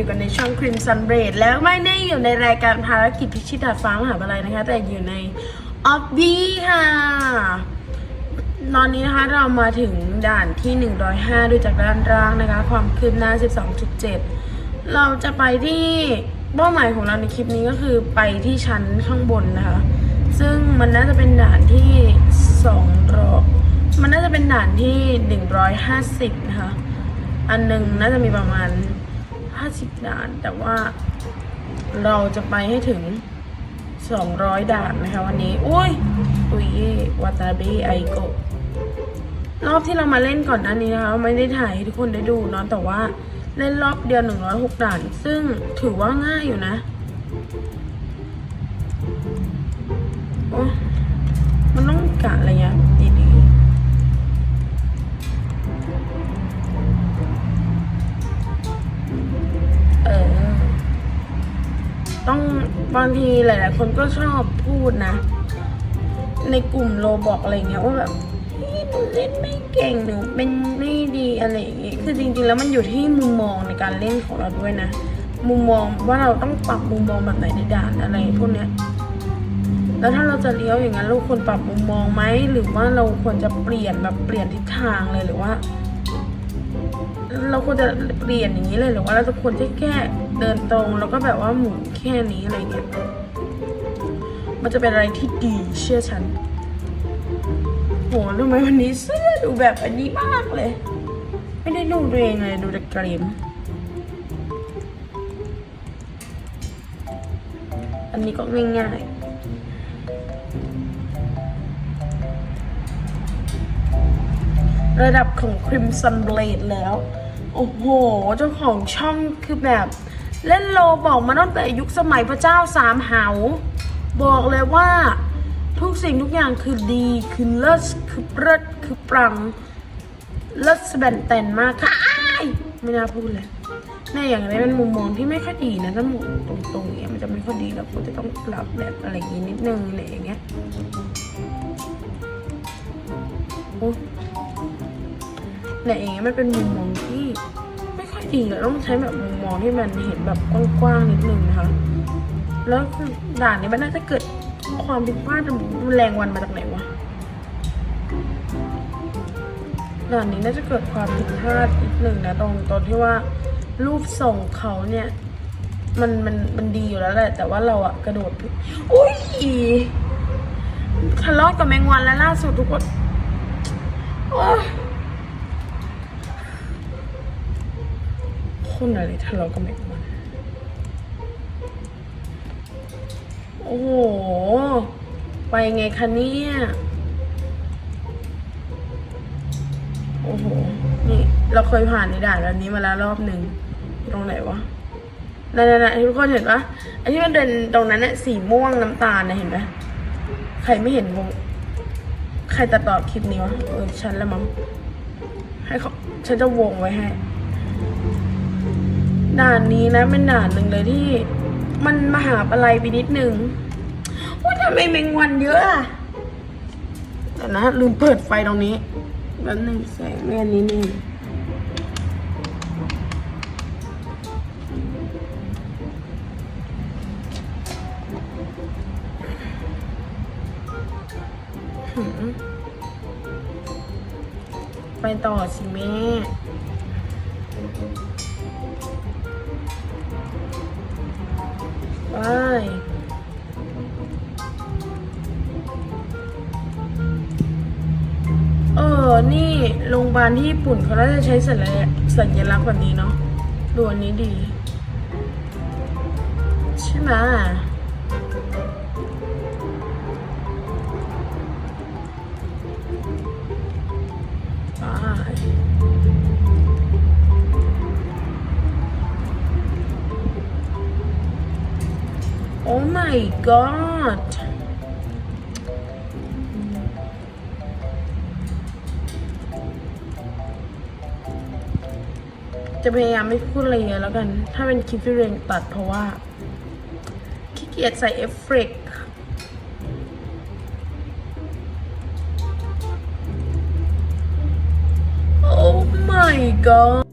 อยู่กันในช่อง Crimson b r a d แล้วไม่ได้อยู่ในรายการภารกิจพิชิตดาดฟ้ามหาวิทยาลัยนะคะ แต่อยู่ในออฟบี้ค่ะ ตอนนี้นะคะเรามาถึงด่านที่ 105ดูจากด้านล่างนะคะ ความคืบหน้า 12.7 เราจะไปที่เป้าหมายของเราในคลิปนี้ก็คือไปที่ชั้นข้างบนนะคะ ซึ่งมันน่าจะเป็นด่านที่2รอบมันน่าจะเป็นด่านที่ 150 นะคะ อันหนึ่งน่าจะมีประมาณ 50 ด่าน แต่ว่าเราจะไปให้ถึง 200 ด่านนะคะวันนี้ อุ้ยอุ้ยวาตาเบไอโกะรอบที่เรามาเล่นก่อนหน้านี้นะคะไม่ได้ถ่ายให้ทุกคนได้ดูเนาะแต่ว่าเล่นรอบเดียว 106 ด่าน ซึ่งถือว่าง่ายอยู่นะโอ้มันต้องกะอะไรเงี้ย ต้องบางทีหลายๆคนก็ชอบพูดนะ ในกลุ่มโลบอกอะไรเงี้ยว่าแบบหนูเล่นไม่เก่งหนูเป็นไม่ดีอะไรอย่างเงี้ยคือจริงๆแล้วมันอยู่ที่มุมมองในการเล่นของเราด้วยนะ มุมมองว่าเราต้องปรับมุมมองแบบไหนในด่านอะไรพวกเนี้ยแล้วถ้าเราจะเลี้ยวอย่างนั้นเราควรปรับมุมมองไหมหรือว่าเราควรจะเปลี่ยนแบบเปลี่ยนทิศทางเลยหรือว่า เราควรจะเปลี่ยนอย่างนี้เลยหรือว่าเราจะควรจะแค่ เดินตรงแล้วก็แบบว่าหมุนแค่นี้อะไรเงี้ย มันจะเป็นอะไรที่ดีเชื่อฉัน โหทำไมวันนี้เสื้อดูแบบอันนี้มากเลย ไม่ได้ดูตัวเองเลยดูแต่กรมอันนี้ก็ง่ายๆระดับของ Crimson Blade แล้ว โอ้โห เจ้าของช่องคือแบบ เล่นโลบอกมาตั้งแต่ยุคสมัยพระเจ้าสามเหาบอกเลยว่าทุกสิ่งทุกอย่างคือดีคือเลิศคือเลิศคือปรังเลิศสแบนแตนมากค่ะไม่น่าพูดเลยแน่อย่างนี้เป็นมุมมองที่ไม่ค่อยดีนะถ้ามุนตรงๆอย่างเงี้ยมันจะไม่ค่อยดีเราควรจะต้องปรับแบบอะไรอย่างงี้นิดนึงอะไรอย่างเงี้ยโอ้เนี่ยอย่างเงี้ยมันเป็นมุมมองที่ ไม่ค่อยดีเราต้องใช้แบบมุมมองที่มันเห็นแบบกว้างๆนิดนึงนะคะ แล้วด่านนี้มันน่าจะเกิดความผิดพลาดแรงวันมาจากไหนวะด่านนี้น่าจะเกิดความผิดพลาดนิดนึงนะตรงตอนที่ว่ารูปทรงเขาเนี่ย มันมันมันดีอยู่แล้วแหละแต่ว่าเราอะกระโดดอุ้ยทะเลาะกับแมงวันแล้วล่าสุดทุกคนโอ๊ย คนอะไรทะเลาะกับแมงวันโอ้โห ไปไงคะเนี่ย โอ้โห นี่เราเคยผ่านในด่านแบบนี้มาแล้วรอบหนึ่ง ตรงไหนวะนั่นๆๆทุกคนเห็นปะไอ้ที่มันเดินตรงนั้นน่ะสีม่วงน้ำตาลนะเห็นไหมใครไม่เห็นวงใครตัดต่อคลิปนี้วะเออฉันละมั้งให้เขาฉันจะวงไว้ให้ ด่านนี้นะเป็นด่านหนึ่งเลยที่ มันมหาอะไรไปนิดนึงว่าทำไมแมงวันเยอะอะเดี๋ยวนะลืมเปิดไฟตรงนี้แป๊บนึงแสงแม่นี้นี่ไปต่อสิแม่ ไปเออ นี่โรงพยาบาลที่ญี่ปุ่นเขาน่าจะใช้สัญลักษณ์สัญลักษณ์แบบนี้เนาะดูอันนี้ดี ใช่ไหมไป โอ้ my god จะพยายามไม่พูดอะไรเยอะแล้วกัน ถ้าเป็นคลิปที่เรงตัดเพราะว่าขี้เกียจใส่เอฟเฟกต์โอ้ my god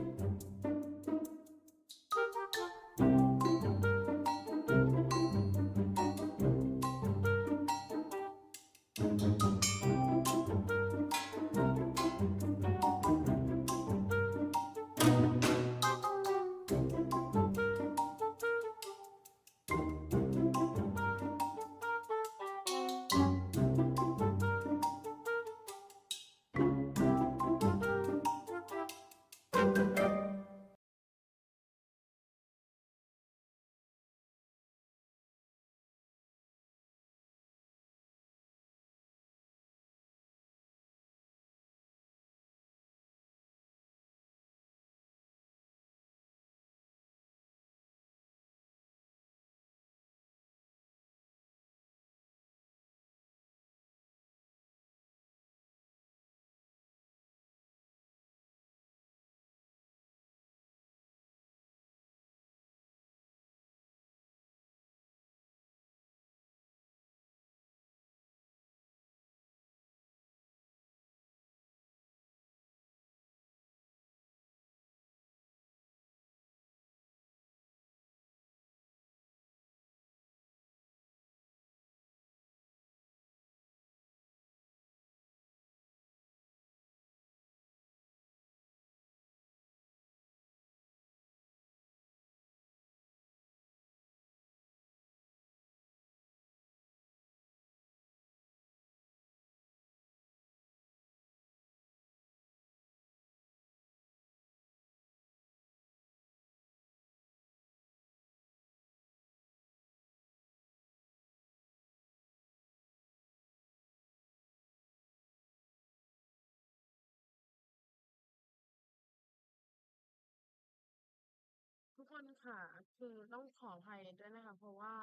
คนค่ะ คือต้องขออภัยด้วยนะคะ เพราะว่า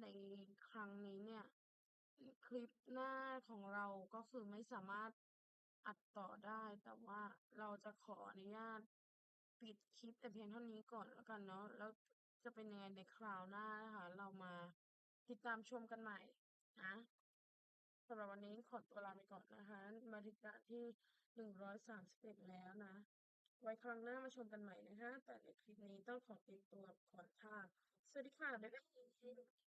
ในครั้งนี้เนี่ย คลิปหน้าของเราก็คือไม่สามารถอัดต่อได้ แต่ว่าเราจะขออนุญาตปิดคลิปแต่เพียงเท่านี้ก่อนแล้วกันเนาะ แล้วจะเป็นยังไงในคราวหน้านะคะ เรามาติดตามชมกันใหม่นะสำหรับวันนี้ขอตัวลาไปก่อนนะคะ มาถึงด่านที่หนึ่งร้อยสามสิบเอ็ดแล้วนะ ไว้ครั้งหน้ามาชมกันใหม่นะคะ แต่ในคลิปนี้ต้องขอตัวก่อนค่ะ สวัสดีค่ะ บ๊ายบาย